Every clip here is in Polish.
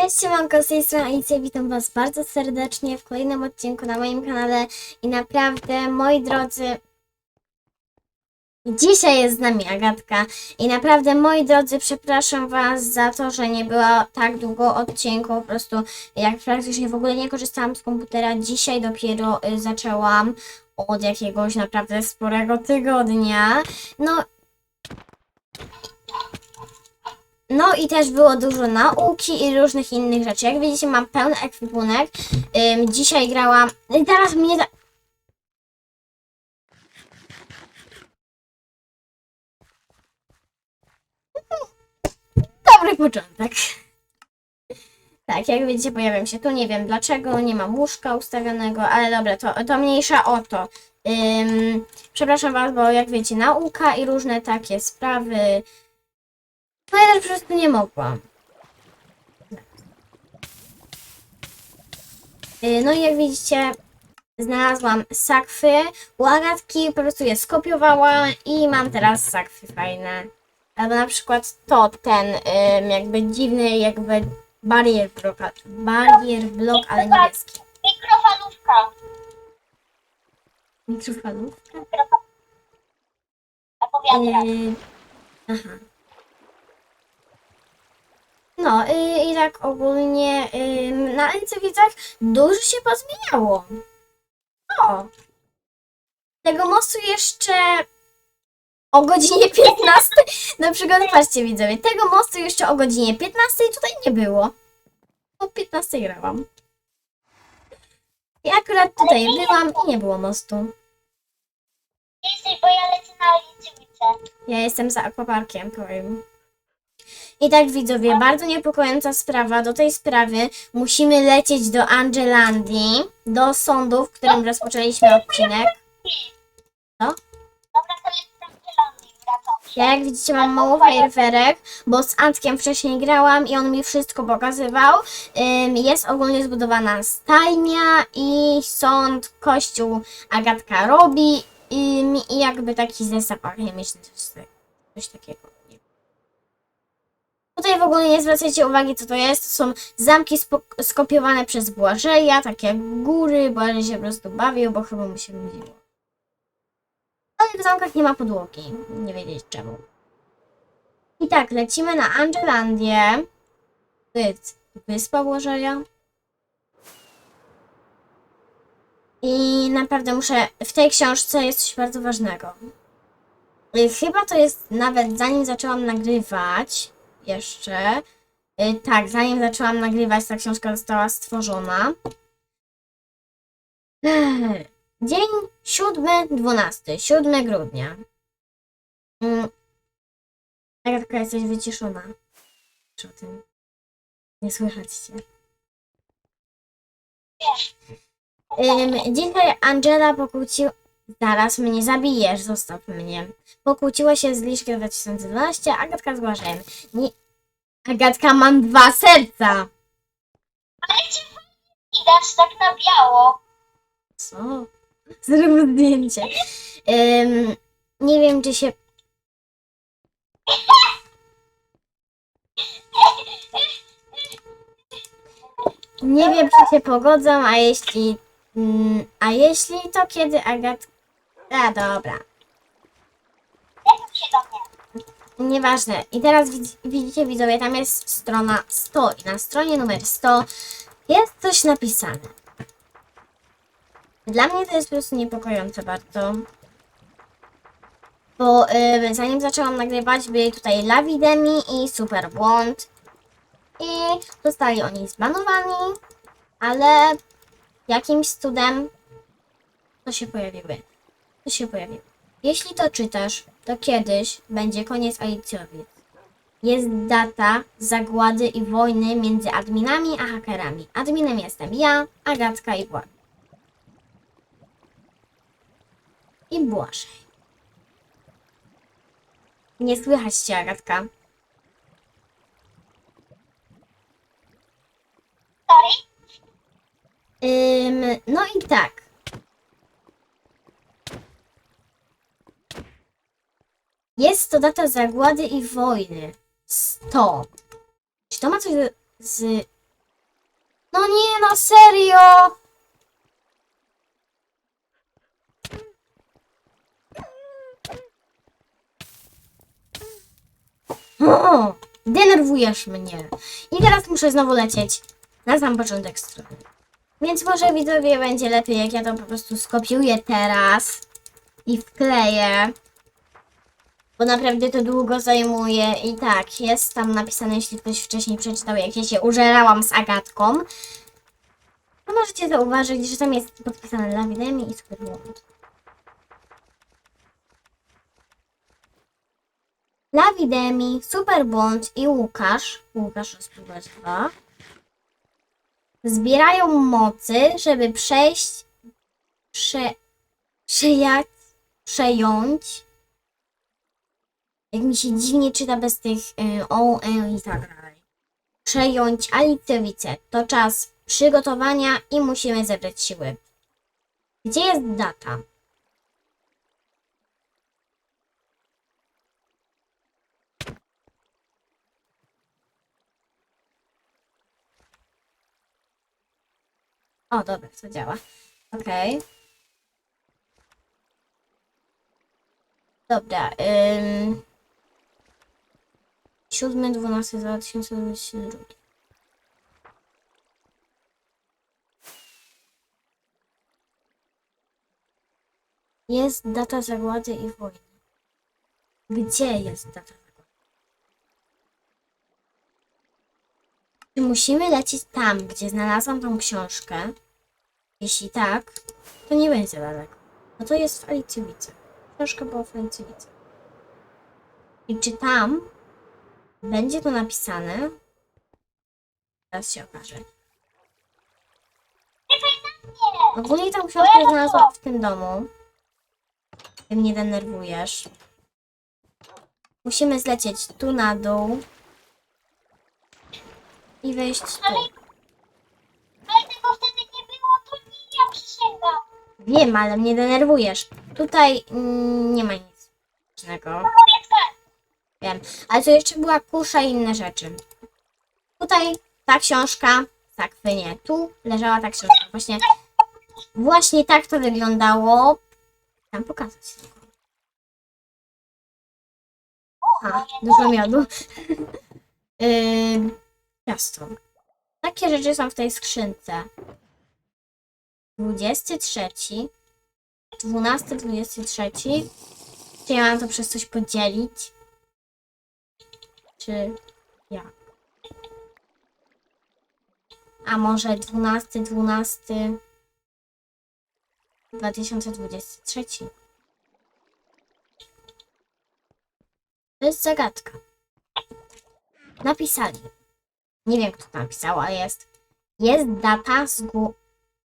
Cześć, siemanko, z tej strony witam Was bardzo serdecznie w kolejnym odcinku na moim kanale. I naprawdę, moi drodzy, dzisiaj jest z nami Agatka. I naprawdę, moi drodzy, przepraszam Was za to, że nie było tak długo odcinku, po prostu jak praktycznie w ogóle nie korzystałam z komputera, dzisiaj dopiero y, zaczęłam od jakiegoś naprawdę sporego tygodnia, no No i też było dużo nauki i różnych innych rzeczy. Jak widzicie, mam pełny ekwipunek. Dzisiaj grałam. Teraz mnie. Da... Dobry początek. Tak, jak widzicie, pojawiam się tu. Nie wiem dlaczego, nie mam łóżka ustawionego, ale dobra, to, to mniejsza o to. Przepraszam Was, bo jak wiecie, nauka i różne takie sprawy. No ja też po prostu nie mogłam. Y, No i jak widzicie, znalazłam sakwy u Agatki, po prostu je skopiowałam i mam teraz sakwy fajne. Albo na przykład to, ten jakby dziwny, jakby barier blok, barier blok, ale niebieski. Mikrofalówka. Mikrofalówka? A powiadra. Yy, aha. No yy, i tak ogólnie na Ręcewicach dużo się pozmieniało. O! Tego mostu jeszcze o godzinie 15. Na przykład patrzcie widzowie, tego mostu jeszcze o godzinie 15 tutaj nie było. O 15 grałam. I akurat tutaj byłam i nie było mostu. Jesteś, bo ja lecę na Olicywicę. Ja jestem za akwaparkiem, powiem. I tak widzowie, bardzo niepokojąca sprawa. Do tej sprawy musimy lecieć do Angelandii, do sądu, w którym rozpoczęliśmy odcinek. Dobra, to jest. Ja jak widzicie mam mało fajerwerek, bo z Antkiem wcześniej grałam i on mi wszystko pokazywał. Jest ogólnie zbudowana stajnia i sąd, kościół Agatka robi i jakby taki zestaw alchemiczny, coś, coś takiego. Tutaj w ogóle nie zwracajcie uwagi co to jest, to są zamki skopiowane przez Błażeja, takie jak góry, Błażej się po prostu bawił, bo chyba mu się nudziło. Ale w zamkach nie ma podłogi. Nie wiedzieć czemu. I tak, lecimy na Angelandię. Wyspa Błażeja. I naprawdę muszę. W tej książce jest coś bardzo ważnego. Chyba to jest nawet zanim zaczęłam nagrywać. Jeszcze. Y, Tak, zanim zaczęłam nagrywać, ta książka została stworzona. Dzień 7-12, 7 grudnia. Mm. Agatka, jesteś wyciszona. O tym. Nie słychać cię. Ym, dzisiaj Angela pokłóciła... Zaraz mnie zabijesz, zostaw mnie. Pokłóciła się z Liszkiem 2012, Agatka z Błażejem. Nie... Agatka, mam dwa serca! Ale cię widać tak na biało. Co? Zrób zdjęcie. Ym, nie wiem, czy się. Nie wiem, czy się pogodzą, a jeśli. mm, A jeśli to kiedy Agat. A dobra. Się do mnie? Nieważne. I teraz widz- widzicie, widzowie, tam jest strona 100 i na stronie numer 100 jest coś napisane. Dla mnie to jest po prostu niepokojące bardzo. Bo y, zanim zaczęłam nagrywać, byli tutaj Lavidemi i Super Błąd. I zostali oni zbanowani, ale jakimś cudem to się pojawiły. To się pojawiły. Jeśli to czytasz, to kiedyś będzie koniec Alicjowic. Jest data zagłady i wojny między adminami a hakerami. Adminem jestem ja, Agatka i Błażej. I Błażej. Nie słychać cię, Agatka. Sorry? Ym, no i tak. Jest to data zagłady i wojny. 100. Czy to ma coś z, No nie, no serio! O, denerwujesz mnie. I teraz muszę znowu lecieć na sam początek strony. Więc może widzowie będzie lepiej, jak ja to po prostu skopiuję teraz i wkleję. Bo naprawdę to długo zajmuje i tak, jest tam napisane, jeśli ktoś wcześniej przeczytał, jak ja się użerałam z Agatką. To możecie zauważyć, że tam jest podpisane dla Widemi i Superbłąd. Dla Widemi, Superbłąd i Łukasz, Łukasz rozpływać 2, zbierają mocy, żeby przejść, prze, przejać, przejąć jak mi się dziwnie czyta bez tych y, o, e i tak dalej. Przejąć Alicjowice. To czas przygotowania i musimy zebrać siły. Gdzie jest data? O, dobra, to działa. Okej. Dobra, ym... 7, 12, 2022. Jest data zagłady i wojny. Gdzie jest data zagłady? Czy musimy lecieć tam, gdzie znalazłam tą książkę? Jeśli tak, to nie będzie daleko. No to jest w Alicjowice. Książka była w Alicjowice. I czy tam będzie to napisane? Teraz się okaże. Ogólnie tą książkę znalazłam w tym domu. Ty mnie denerwujesz. Musimy zlecieć tu na dół. I wejść tu. Ale tego wtedy nie było, to nie ja przysięgam. Wiem, ale mnie denerwujesz. Tutaj mm, nie ma nic ważnego. Wiem. Ale to jeszcze była kusza i inne rzeczy. Tutaj ta książka, tak, nie. Tu leżała ta książka. Właśnie, właśnie tak to wyglądało. Tam pokazać. A, dużo miodu. yy. Takie rzeczy są w tej skrzynce. 23, 12, 23. Czy ja mam to przez coś podzielić? Czy jak? A może 12, 12, 2023? To jest zagadka. Napisali. Nie wiem, kto to napisał, ale jest. Jest data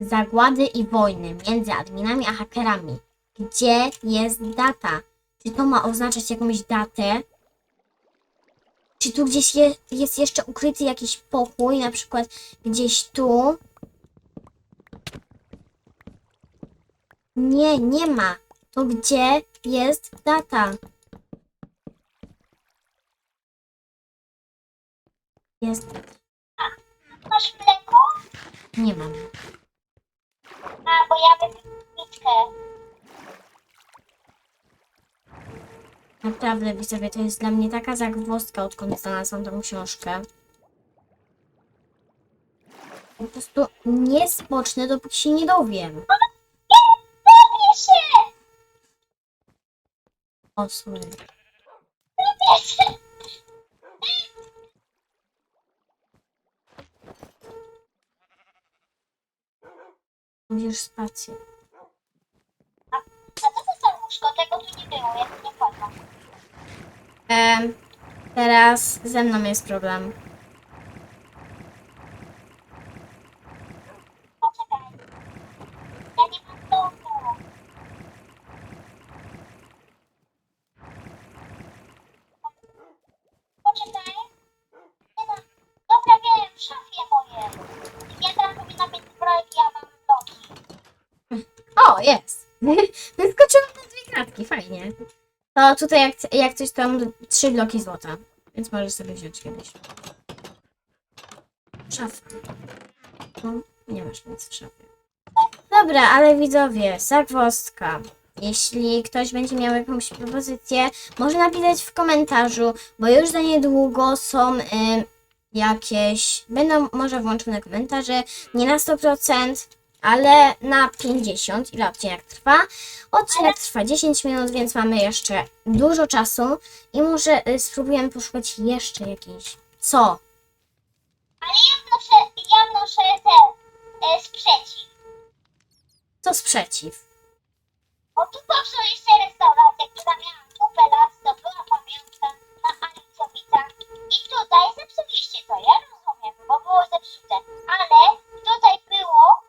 zagłady i wojny między adminami a hakerami. Gdzie jest data? Czy to ma oznaczać jakąś datę? Czy tu gdzieś je, jest jeszcze ukryty jakiś pokój, na przykład gdzieś tu? Nie, nie ma. To gdzie jest data? Jest. Masz mleko? Nie mam. A, bo ja wypiję pitkę. Naprawdę, widzowie, to jest dla mnie taka zagwozdka, odkąd znalazłam tą książkę. Po prostu nie spocznę, dopóki się nie dowiem. Robię się! O, sorry. Robię się! Musisz spację. A co to za łóżko? Tego tu ja tu nie. Em, teraz ze mną jest problem. Poczekaj. Ja nie mam domu. Poczekaj. Nie. Dobra, wiem, w szafie moje. Ja tam powinna być zbrojek, ja mam bloki. O, jest! To tutaj jak, jak coś tam trzy bloki złota. Więc możesz sobie wziąć kiedyś. Szafa. No, nie masz nic w szafie. Dobra, ale widzowie, zagwozdka. Jeśli ktoś będzie miał jakąś propozycję, może napisać w komentarzu, bo już za niedługo są y, jakieś, będą może włączone komentarze, nie na 100%, ale na 50, ile odcinek trwa. Odcinek trwa 10 minut, więc mamy jeszcze dużo czasu i może y, spróbujemy poszukać jeszcze jakiejś. Co? Ale ja wnoszę, ja wnoszę ten e, sprzeciw. Co sprzeciw? Bo tu powstał jeszcze restauracja, która miała kupę lat, to była pamiątka na Alicowicach. I tutaj zepsuliście to, ja rozumiem, bo było zepsute. Ale tutaj było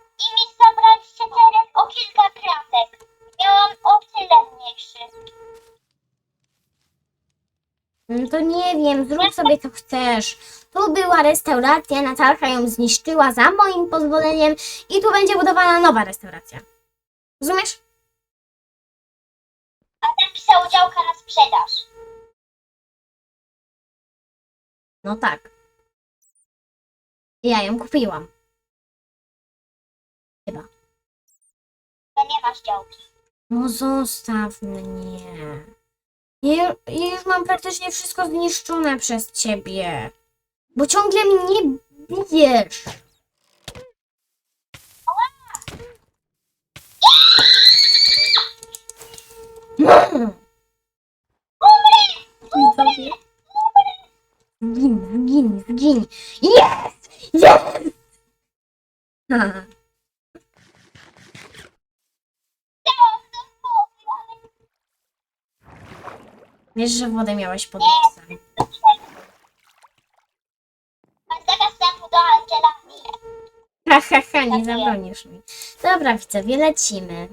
to nie wiem, zrób sobie co chcesz. Tu była restauracja, Natalka ją zniszczyła za moim pozwoleniem i tu będzie budowana nowa restauracja. Rozumiesz? A tam pisał działka na sprzedaż. No tak. Ja ją kupiłam. Chyba. To nie masz działki. No zostaw mnie. Ja, ja już mam praktycznie wszystko zniszczone przez ciebie. Bo ciągle mnie bijesz. Zgin, zgin, zgin. Jest! Jest! Ha. Wiesz, że wodę miałeś pod nosem. Masz zakaz wstępu do Angelami. Ha, ha, ha, nie zabronisz mi. Dobra, widzowie, lecimy.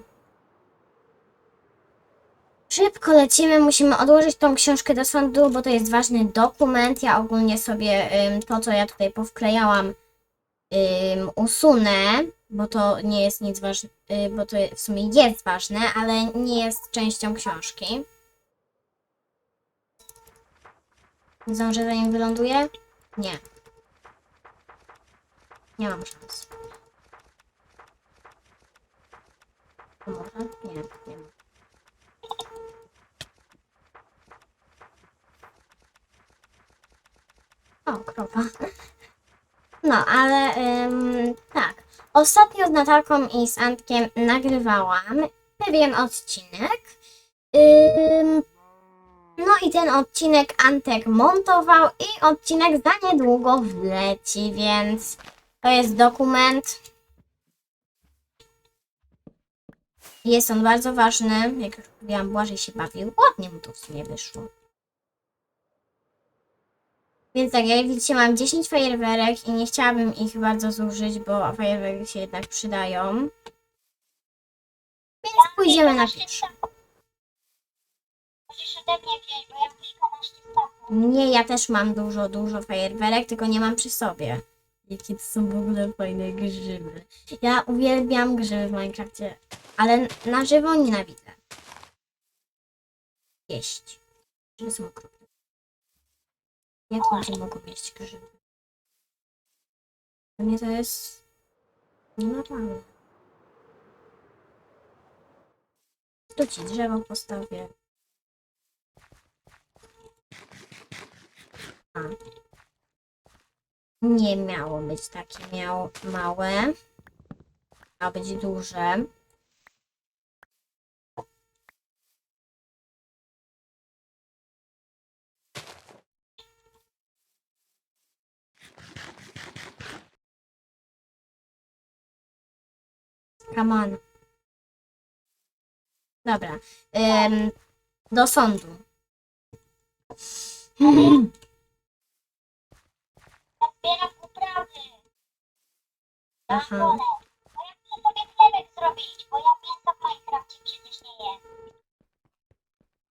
Szybko lecimy, musimy odłożyć tą książkę do sądu, bo to jest ważny dokument. Ja ogólnie sobie ym, to, co ja tutaj powklejałam, ym, usunę, bo to nie jest nic ważne, bo to w sumie jest ważne, ale nie jest częścią książki. Zdążę zanim wyląduję? Nie. Nie mam szans. Może? Nie, nie. O, krowa. No, ale ym, tak. Ostatnio z Natalką i z Antkiem nagrywałam pewien odcinek. Ym, no i ten odcinek Antek montował i odcinek za niedługo wleci, więc to jest dokument. Jest on bardzo ważny. Jak już mówiłam, Błażej się bawił. Ładnie mu to w sumie wyszło. Więc tak, jak widzicie, mam 10 fajerwerek i nie chciałabym ich bardzo zużyć, bo fajerwerki się jednak przydają. Więc pójdziemy na pierwszy. Nie, ja też mam dużo, dużo fajerwerek, tylko nie mam przy sobie. Jakie to są w ogóle fajne grzyby. Ja uwielbiam grzyby w Minecrafcie, ale na żywo nienawidzę. Jeść. Grzyby są okropne. Jak ludzie mogą jeść grzyby? Dla mnie to jest nienormalne. Tu ci drzewo postawię. Nie miało być takie miało małe. Miało być duże. Come on. Dobra. Ym, do sądu. Zbieram uprawy. Na Aha. dole. Bo ja chcę sobie chlebek zrobić, bo ja mięsa w Minecrafcie przecież nie jem.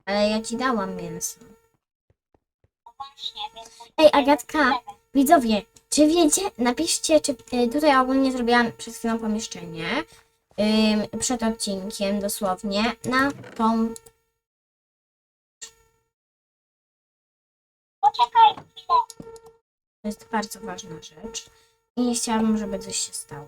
Ale ja ci dałam mięso. No właśnie, więc... Ej, Agatka, widzowie, czy wiecie, napiszcie, czy y, tutaj ogólnie zrobiłam przed chwilą pomieszczenie, ym, przed odcinkiem dosłownie, na tą, to jest bardzo ważna rzecz, I nie chciałabym, żeby coś się stało.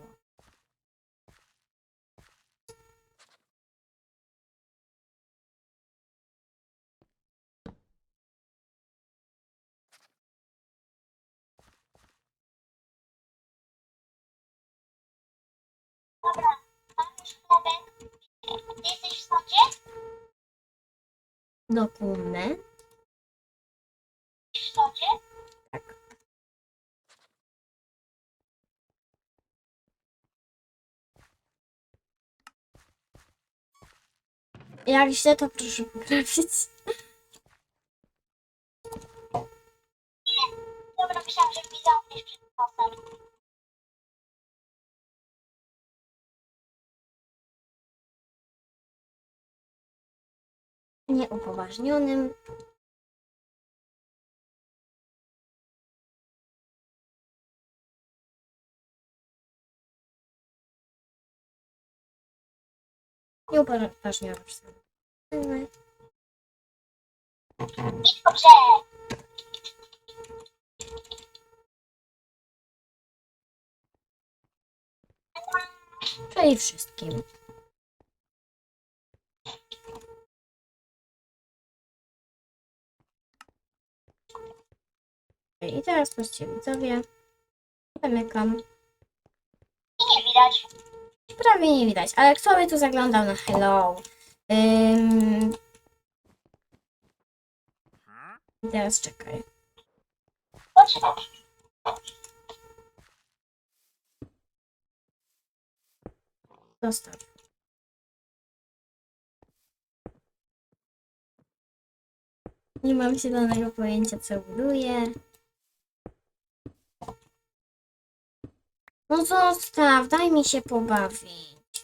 Dobra, mam już chlebek. Ty jesteś w sądzie? Dokument. W sądzie? Tak. Jak źle, to proszę poprawić. Dobra, myślałam, że mi zamkniesz przed nosem. Nieupoważnionym. Nieupoważnionym. Idź po grze. Czyli wszystkim. I teraz patrzcie widzowie. Zamykam. I nie widać. Prawie nie widać, ale kto by tu zaglądał na hello? Ym... Teraz czekaj. Zostaw. Nie mam zielonego pojęcia, co buduję. No zostaw, daj mi się pobawić.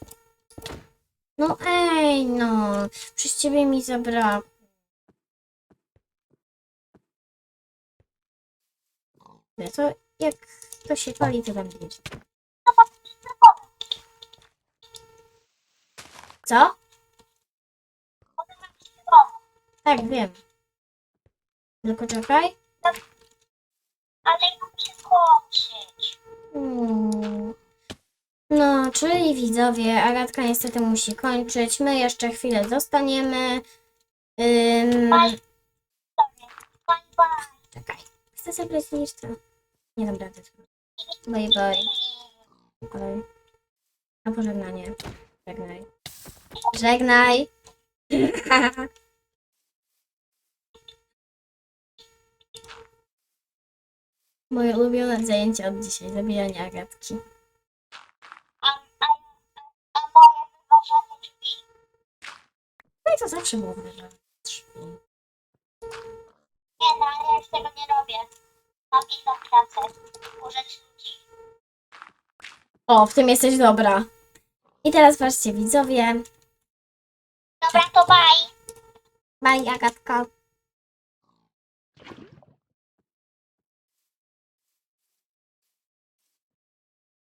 No ej, no. Przez ciebie mi zabrakło. No To jak to się pali, to tam wiecie. Co? Tak, wiem. Tylko czekaj. Ale No, czyli widzowie, Agatka niestety musi kończyć. My jeszcze chwilę zostaniemy. Ym, Bye. Bye, czekaj. Chcę zabrać to. Nie dam rady. Bye bye. Bye. Na pożegnanie. Żegnaj. Żegnaj. Moje ulubione zajęcie od dzisiaj. Zabijanie Agatki. Wyważanie. No i to zawsze było drzwi. Nie no, ale ja już tego nie robię. Mam inną pracę. O, w tym jesteś dobra. I teraz patrzcie, widzowie. Dobra, to bye. Bye, Agatka.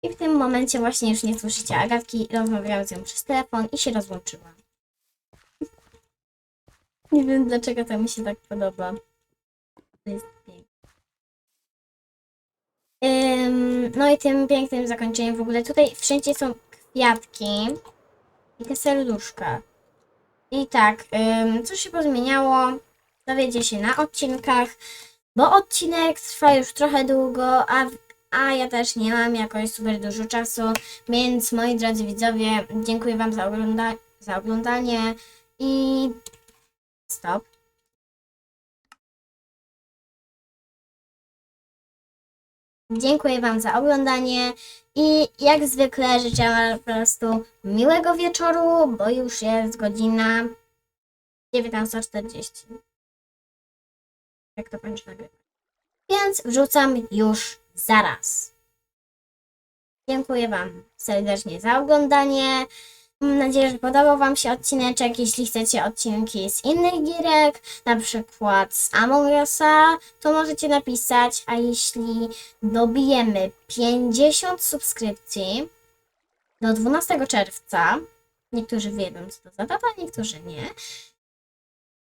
I w tym momencie właśnie już nie słyszycie Agatki. Rozmawiałam z nią przez telefon i się rozłączyłam. Nie wiem dlaczego to mi się tak podoba. To jest piękne. Ym, no i tym pięknym zakończeniem w ogóle tutaj wszędzie są kwiatki i te serduszka. I tak, ym, co się pozmieniało, dowiecie się na odcinkach, bo odcinek trwa już trochę długo, a, a ja też nie mam jakoś super dużo czasu, więc moi drodzy widzowie, dziękuję Wam za, ogląda za oglądanie i stop. Dziękuję Wam za oglądanie i jak zwykle życzę Wam po prostu miłego wieczoru, bo już jest godzina 19.40. Jak to kończy nagrywać. Więc wrzucam już zaraz. Dziękuję Wam serdecznie za oglądanie. Mam nadzieję, że podobał Wam się odcineczek. Jeśli chcecie odcinki z innych gierek, na przykład z Among Usa, to możecie napisać. A jeśli dobijemy 50 subskrypcji do 12 czerwca, niektórzy wiedzą, co to za data, niektórzy nie,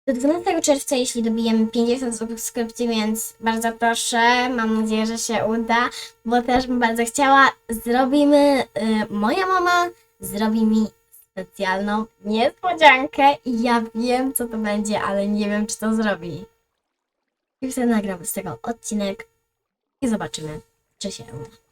Do 12 czerwca, jeśli dobijemy 50 subskrypcji, więc bardzo proszę, mam nadzieję, że się uda, bo też bym bardzo chciała. Zrobimy, y, moja mama zrobi mi specjalną niespodziankę i ja wiem, co to będzie, ale nie wiem, czy to zrobi. I wtedy nagram z tego odcinek i zobaczymy, czy się uda.